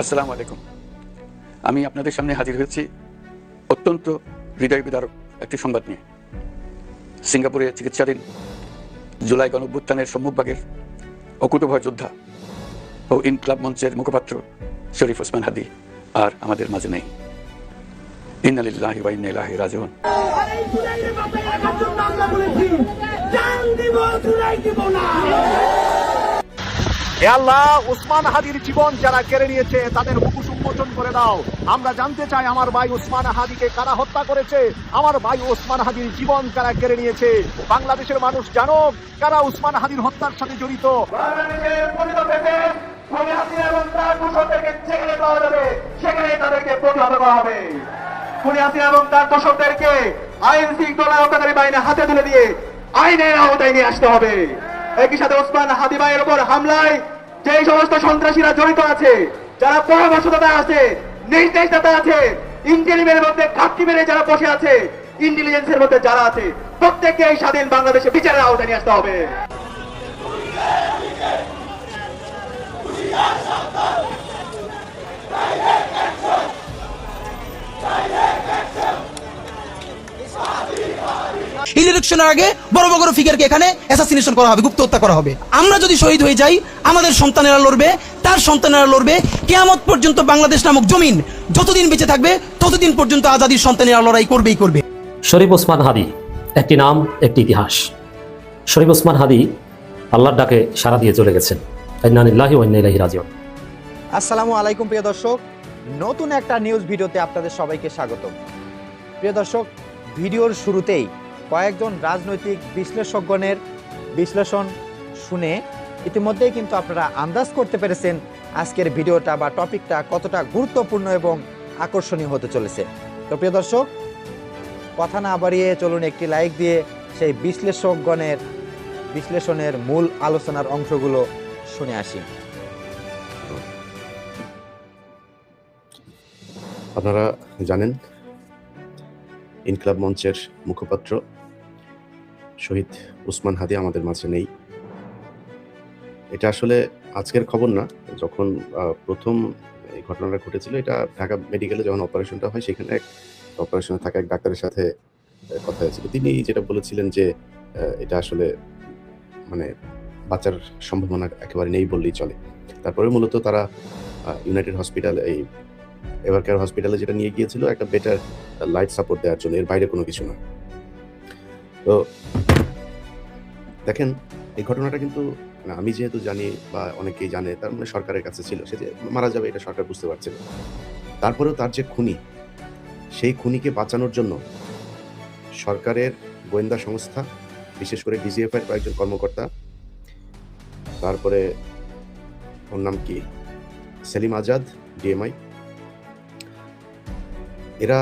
আসসালামু আলাইকুম। আমি আপনাদের সামনে হাজির হয়েছি অত্যন্ত হৃদয় বিদারক একটি সংবাদ নিয়ে। সিঙ্গাপুরে চিকিৎসাধীন জুলাই গণঅভ্যুত্থানের সম্মুখভাগের অকুতভয় যোদ্ধা ও ইনকলাব মঞ্চের মুখপাত্র শরীফ ওসমান হাদি আর আমাদের মাঝে নেই। ইন্নালিল্লাহি ওয়া জুলাই দিব না। হে আল্লাহ, উসমান হাদির জীবন যারা কেড়ে নিয়েছে, তাদের মুখোশ উন্মোচন করে দাও। আমরা জানতে চাই আমার ভাই উসমান হাদিকে কারা হত্যা করেছে? আমার ভাই উসমান হাদির জীবন কারা কেড়ে নিয়েছে? বাংলাদেশের মানুষ জানো কারা উসমান হাদির হত্যার সাথে জড়িত? সেখানে তাদেরকে প্রতিহত এবং তার দোষরদেরকে আইন শৃঙ্খলা রক্ষাকারী বাহিনীর হাতে তুলে দিয়ে আইনের আওতায় নিয়ে আসতে হবে। একই সাথে ওসমান হাদি ভাইয়ের উপর হামলায় যে সমস্ত সন্ত্রাসীরা জড়িত আছে, যারা পরামর্শদাতা আছে, নির্দেশদাতা আছে, ইন্টেলিমের মধ্যে ঘাটতি মেরে যারা বসে আছে ইন্টেলিজেন্সের মধ্যে যারা আছে প্রত্যেককে এই স্বাধীন বাংলাদেশে বিচারের আওতায় নিয়ে আসতে হবে। ইলেকশনের আগে বড় বড় ফিগারকে এখানে অ্যাসাসিনেশন করা হবে গুপ্ত হত্যা করা হবে। আমরা যদি শহীদ হয়ে যাই আমাদের সন্তানেরা লড়বে তার সন্তানেরা লড়বে কেয়ামত পর্যন্ত বাংলাদেশ নামক জমিন যতদিন বেঁচে থাকবে ততদিন পর্যন্ত আজাদির সন্তানেরা লড়াই করবেই করবে। শরীফ ওসমান হাদি একটি নাম একটি ইতিহাস। শরীফ ওসমান হাদি আল্লাহর ডাকে সারা দিয়ে চলে গেছেন। ইন্নানিল্লাহি ওয়া ইন্না ইলাইহি রাজিউন। আসসালামু আলাইকুম প্রিয় দর্শক। নতুন একটা নিউজ ভিডিওতে আপনাদের সবাইকে স্বাগত প্রিয় দর্শক ভিডিওর শুরুতেই কয়েকজন রাজনৈতিক বিশ্লেষকগণের বিশ্লেষণ শুনে ইতিমধ্যেই কিন্তু আপনারা আন্দাজ করতে পেরেছেন আজকের ভিডিওটা বা টপিকটা কতটা গুরুত্বপূর্ণ এবং আকর্ষণীয় হতে চলেছে। তো প্রিয় দর্শক, কথা না বাড়িয়ে চলুন একটি লাইক দিয়ে সেই বিশ্লেষকগণের বিশ্লেষণের মূল আলোচনার অংশগুলো শুনে আসি। আপনারা জানেন, ইনকলাব মঞ্চের মুখপাত্র শহীদ উসমান হাদি আমাদের মাঝে নেই। এটা আসলে আজকের খবর না, যখন প্রথম এই ঘটনাটা ঘটেছিল, এটা ঢাকা মেডিকেলে যখন অপারেশনটা হয়, সেখানে এক অপারেশনে থাকা এক ডাক্তারের সাথে কথা হয়েছিল। তিনি যেটা বলেছিলেন যে এটা আসলে মানে বাঁচার সম্ভাবনা একেবারে নেই বললেই চলে। তারপরে মূলত তারা ইউনাইটেড হসপিটাল, এই এভারকেয়ার হসপিটালে যেটা নিয়ে গিয়েছিল, একটা বেটার লাইট সাপোর্ট দেওয়ার জন্য, এর বাইরে কোনো কিছু না। তো দেখেন, এই ঘটনাটা কিন্তু আমি যেহেতু জানি বা অনেকেই জানে, তার মানে সরকারের কাছে ছিল, সে যে মারা যাবে এটা সরকার বুঝতে পারছিল তারপরেও তার যে খুনি, সেই খুনিকে বাঁচানোর জন্য সরকারের গোয়েন্দা সংস্থা, বিশেষ করে ডিজিএফ এর কয়েকজন কর্মকর্তা, তারপরে ওর নাম কি? সেলিম আজাদ ডিএমআই এরা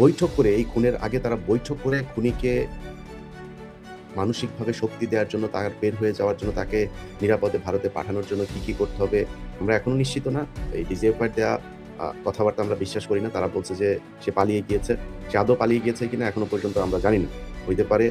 বৈঠক করে, এই খুনের আগে তারা বৈঠক করে খুনিকে মানসিকভাবে শক্তি দেওয়ার জন্য তার বের হয়ে যাওয়ার জন্য তাকে নিরাপদে ভারতে পাঠানোর জন্য কি কি করতে হবে, আমরা এখনও নিশ্চিত না। এই ডিজিএফআই দেওয়া কথাবার্তা আমরা বিশ্বাস করি না। তারা বলছে যে সে পালিয়ে গিয়েছে। সে আদৌ পালিয়ে গিয়েছে কিনা এখনও পর্যন্ত আমরা জানি না। হইতে পারে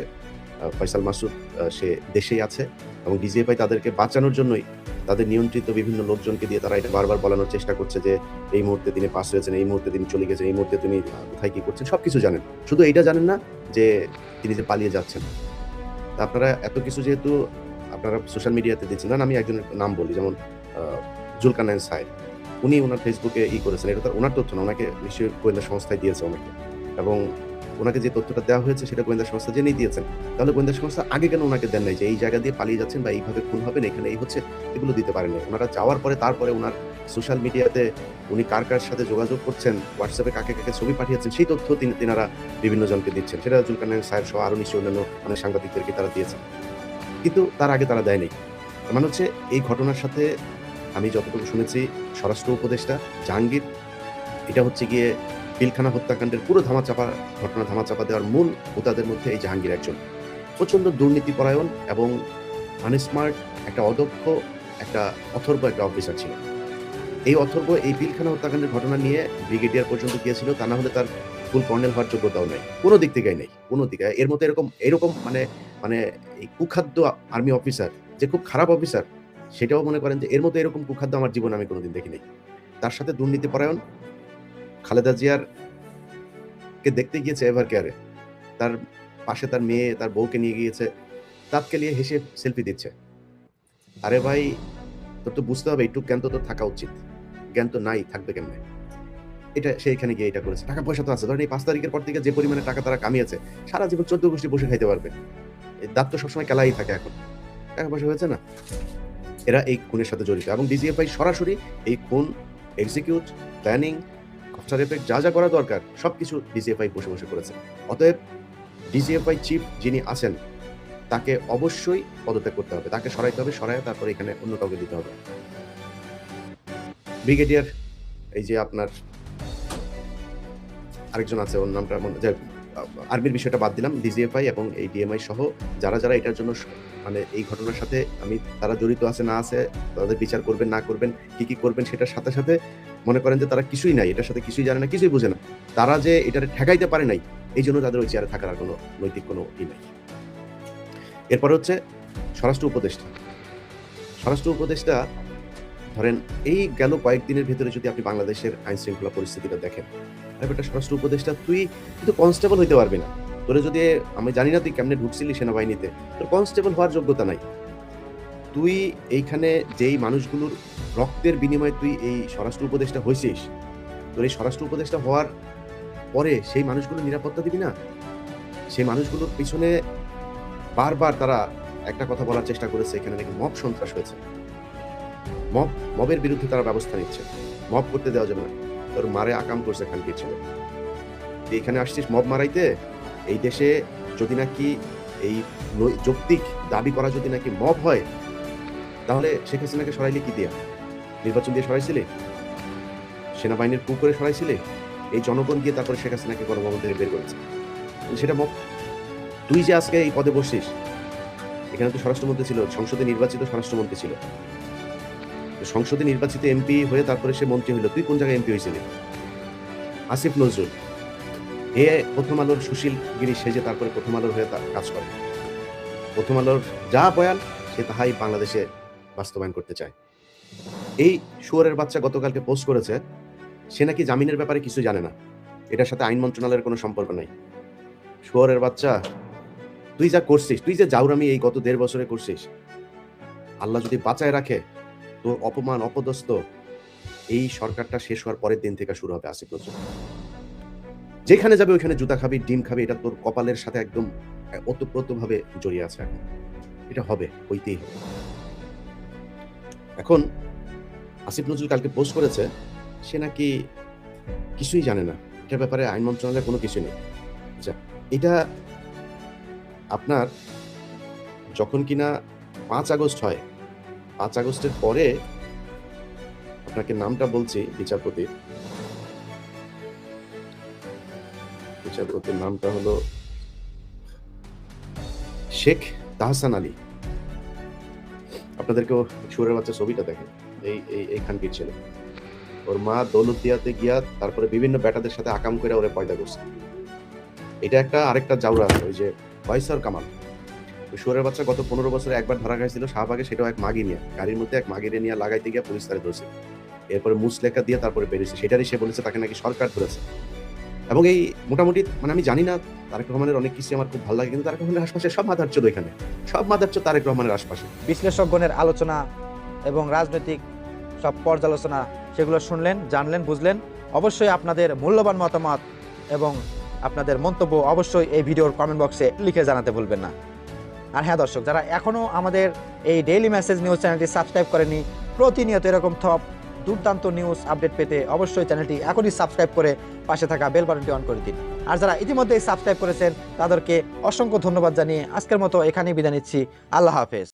ফয়সাল মাসুদ সে দেশেই আছে এবং ডিজিএফআই তাদেরকে বাঁচানোর জন্যই তাদের নিয়ন্ত্রিত বিভিন্ন লোকজনকে দিয়ে তারা এটা বারবার বলানোর চেষ্টা করছে যে এই মুহূর্তে তিনি পাস হয়েছেন, এই মুহূর্তে তিনি চলে গেছেন, এই মুহূর্তে তিনি কোথায় কি করছেন সব কিছু জানেন। শুধু এইটা জানেন না যে তিনি যে পালিয়ে যাচ্ছেন। আপনারা এত কিছু যেহেতু আপনারা সোশ্যাল মিডিয়াতে দিচ্ছেন আমি একজনের নাম বলি, যেমন জুলকানায়ন সাহেব। উনি ওনার ফেসবুকে ই করেছেন, এটা তো ওনার তথ্য না, ওনাকে নিশ্চয়ই গোয়েন্দা সংস্থায় দিয়েছে ওনাকে এবং ওনাকে যে তথ্যটা দেওয়া হয়েছে সেটা গোয়েন্দা সংস্থা জেনেই দিয়েছেন। তাহলে গোয়েন্দা সংস্থা আগে কেন ওনাকে দেন নাই যে এই জায়গা দিয়ে পালিয়ে যাচ্ছেন বা এইভাবে খুন হবেন, এখানে এই হচ্ছে, এগুলো দিতে পারেনি ওনারা যাওয়ার পরে তারপরে ওনার সোশ্যাল মিডিয়াতে উনি কার কার সাথে যোগাযোগ করছেন, হোয়াটসঅ্যাপে কাকে কাকে ছবি পাঠিয়েছেন, সেই তথ্য তিনি, তিনারা বিভিন্ন জনকে দিচ্ছেন। সেটা জুলকানায়ন সাহেব সহ আরও নিশ্চয়ই অন্যান্য অনেক সাংবাদিকদেরকে তারা দিয়েছেন। কিন্তু তার আগে তারা দেয়নি। মানে হচ্ছে এই ঘটনার সাথে আমি যতটুকু শুনেছি, স্বরাষ্ট্র উপদেষ্টা জাহাঙ্গীর, এটা হচ্ছে গিয়ে পিলখানা হত্যাকাণ্ডের পুরো ধামাচাপা, ঘটনা ধামাচাপা দেওয়ার মূল হোতাদের মধ্যে এই জাহাঙ্গীর একজন। প্রচণ্ড দুর্নীতিপরায়ণ এবং আনস্মার্ট একটা অদক্ষ, একটা অথর্ব, একটা অফিসার ছিল এই অথর্ব এই পিলখানা হত্যাকাণ্ডের ঘটনা নিয়ে ব্রিগেডিয়ার পর্যন্ত গিয়েছিল, তা না হলে তার ফুল কর্নেল হওয়ার যোগ্যতাও নেই। কোনো দিক থেকেই নেই, কোনো দিকে এর মতো এরকম এরকম মানে মানে এই কুখাদ্য আর্মি অফিসার, যে খুব খারাপ অফিসার, সেটাও মনে করেন যে এর মতো এরকম কুখাদ্য আমার জীবনে আমি কোনোদিন দেখিনি। তার সাথে দুর্নীতি পরায়ণ খালেদা জিয়ার কে দেখতে গিয়েছে এভার কেয়ারে তার পাশে তার মেয়ে, তার বউকে নিয়ে গিয়েছে। তাতকে নিয়ে হেসে সেলফি দিচ্ছে। আরে ভাই, তোর তো বুঝতে হবে একটু জ্ঞান তো তোর থাকা উচিত। জ্ঞান তো নাই, থাকবে কেমনে? এটা সে এখানে গিয়ে এটা করেছে। টাকা পয়সা তো আছে। ধরেন এই পাঁচ তারিখের পর থেকে যে পরিমাণে টাকা তারা কামিয়েছে, সারা জীবন চোদ্দ গোষ্ঠী বসে খাইতে পারবে। দাঁত তো সবসময় খেলাই থাকে এখন। টাকা পয়সা হয়েছে না? এরা এই খুনের সাথে জড়িত। এবং ডিজিএফআই সরাসরি এই খুন এক্সিকিউট প্ল্যানিং এফেক্ট যা যা করা দরকার, সবকিছু ডিজিএফআই বসে বসে করেছে। অতএব ডিজিএফআই চিফ যিনি আছেন, তাকে অবশ্যই পদত্যাগ করতে হবে। তাকে সরাইতে হবে সরাই তারপরে এখানে অন্য কাউকে দিতে হবে। ব্রিগেডিয়ার এই যে আপনার আরেকজন আছে, ওর নামটা মনে আর্মির বিষয়টা বাদ দিলাম ডিজিএফআই এবং এই ডিএমআই সহ যারা যারা এটার জন্য মানে এই ঘটনার সাথে আমি, তারা জড়িত আছে, না আছে, তাদের বিচার করবেন, না করবেন, কি কি করবেন সেটার সাথে সাথে মনে করেন যে তারা কিছুই নাই, এটার সাথে কিছুই জানে না, কিছুই বুঝে না। তারা যে এটারে ঠেকাইতে পারে নাই, এই জন্য তাদের ওই চেয়ারে থাকার আর কোনো নৈতিক কোনো ই নাই। এরপর হচ্ছে স্বরাষ্ট্র উপদেষ্টা। স্বরাষ্ট্র উপদেষ্টা, ধরেন এই গেল কয়েকদিনের ভেতরে যদি আপনি বাংলাদেশের আইন শৃঙ্খলা পরিস্থিতিটা দেখেন আরে বেটা স্বরাষ্ট্র উপদেষ্টা, তুই কিন্তু কনস্টেবল হইতে পারবি না। তোরে যদি, আমি জানি না তুই কেমনে ঢুকছিলি সেনাবাহিনীতে, তোর কনস্টেবল হওয়ার যোগ্যতা নাই। তুই এইখানে যেই মানুষগুলোর রক্তের বিনিময়ে তুই এই স্বরাষ্ট্র উপদেষ্টা হয়েছিস তোর এই স্বরাষ্ট্র উপদেষ্টা হওয়ার পরে সেই মানুষগুলো নিরাপত্তা দিবি না? সেই মানুষগুলোর পিছনে বারবার তারা একটা কথা বলার চেষ্টা করেছে, এখানে নাকি মব সন্ত্রাস হয়েছে। মব, মবের বিরুদ্ধে তারা ব্যবস্থা নিচ্ছে। মব করতে দেওয়া যাবে না। তোর মারে আকাম করছে খানকির ছিল। এখানে আসছিস মব মারাইতে? এই দেশে যদি নাকি এই যৌক্তিক দাবি করা যদি নাকি মব হয়, তাহলে শেখ হাসিনাকে সরাইলে কি দিয়া? নির্বাচন দিয়ে সরাইছিলে? সেনাবাহিনীর কু করে সরাইছিলে? এই জনগণ গিয়ে তারপরে শেখ হাসিনাকে গণভবন থেকে বের করেছে। সেটা মব তুই যে আজকে এই পদে বসছিস, এখানে তো স্বরাষ্ট্রমন্ত্রী ছিল, সংসদে নির্বাচিত স্বরাষ্ট্রমন্ত্রী ছিল। সংসদে নির্বাচিত এমপি হয়ে তারপরে সে মন্ত্রী হইল। তুই কোন জায়গায় এমপি হয়েছিলি আসিফ নজরুল। এ প্রথম আলোর সুশীল গিরি সেজে তারপরে প্রথম আলোর হয়ে তার কাজ করে। প্রথম আলোর যা বয়ান, সে তাহাই বাংলাদেশে বাস্তবায়ন করতে চায়। এই শুয়ারের বাচ্চা গতকালকে পোস্ট করেছে, সে নাকি জামিনের ব্যাপারে কিছু জানে না। এটার সাথে আইন মন্ত্রণালয়ের কোনো সম্পর্ক নাই। শুয়ারের বাচ্চা, তুই যা করছিস, তুই যে জাউরামি এই গত দেড় বছরে করছিস, আল্লাহ যদি বাঁচায় রাখে অপমান অপদস্থ, এই সরকারটা শেষ হওয়ার পরের দিন থেকে শুরু হবে আসিফ নজরুল। যেখানে যাবে ওইখানে জুতা খাবি, ডিম খাবি, এটা তোর কপালের সাথে একদম ওতপ্রোত ভাবে জড়িয়ে আছে এখন। এটা হবে, হইতেই হবে। এখন আসিফ নজরুল কালকে পোস্ট করেছে, সে নাকি কিছুই জানে না। এটার ব্যাপারে আইন মন্ত্রণালয়ের কোনো কিছু নেই। আচ্ছা এটা আপনার যখন কিনা পাঁচ আগস্ট হয় পাঁচ আগস্টের পরে আপনাকে নামটা বলছি বিচারপতির বিচারপতির নামটা হলো শেখ তাহসান আলী। আপনাদেরকেও সুরের বাচ্চা ছবিটা দেখেন। এই এই এই খানকির ছেলে। ওর মা দৌলতদিয়াতে গিয়া তারপরে বিভিন্ন ব্যাটাদের সাথে আকাম করে ওরে পয়দা করছে। এটা একটা আরেকটা জাউরা ওই যে ফয়সার কামাল। শুয়ারের বাচ্চা গত পনেরো বছরে একবার ধরা খাইছিল, শাহবাগে সেটাও এক মাগি নিয়ে। গাড়ির মধ্যে এক মাগিরে নিয়ে লাগাইতে গিয়ে পুলিশ তারে ধরছে। এরপরে মুসলেখা দিয়ে তারপরে বেরিয়েছে। সেটারই সে বলেছে, তাকে নাকি সরকার ধরেছে। এবং এই মোটামুটি মানে আমি জানি না, তারেক রহমানের অনেক কিছু আমার খুব ভালো লাগে, কিন্তু তারেক রহমানের আশপাশে সব মাথার চোদ এখানে। সব মাথার চোদ তারেক রহমানের আশপাশে। বিশ্লেষকগণের আলোচনা এবং রাজনৈতিক সব পর্যালোচনা, সেগুলো শুনলেন, জানলেন, বুঝলেন। অবশ্যই আপনাদের মূল্যবান মতামত এবং আপনাদের মন্তব্য অবশ্যই এই ভিডিওর কমেন্ট বক্সে লিখে জানাতে ভুলবেন না। আর হ্যাঁ দর্শক, যারা এখনও আমাদের এই ডেইলি মেসেজ নিউজ চ্যানেলটি সাবস্ক্রাইব করেনি, প্রতিনিয়ত এরকম থপ দুর্দান্ত নিউজ আপডেট পেতে অবশ্যই চ্যানেলটি এখনই সাবস্ক্রাইব করে পাশে থাকা বেল বাটনটি অন করে দিন। আর যারা ইতিমধ্যেই সাবস্ক্রাইব করেছেন, তাদেরকে অসংখ্য ধন্যবাদ জানিয়ে আজকের মতো এখানেই বিদায় নিচ্ছি। আল্লাহ হাফেজ।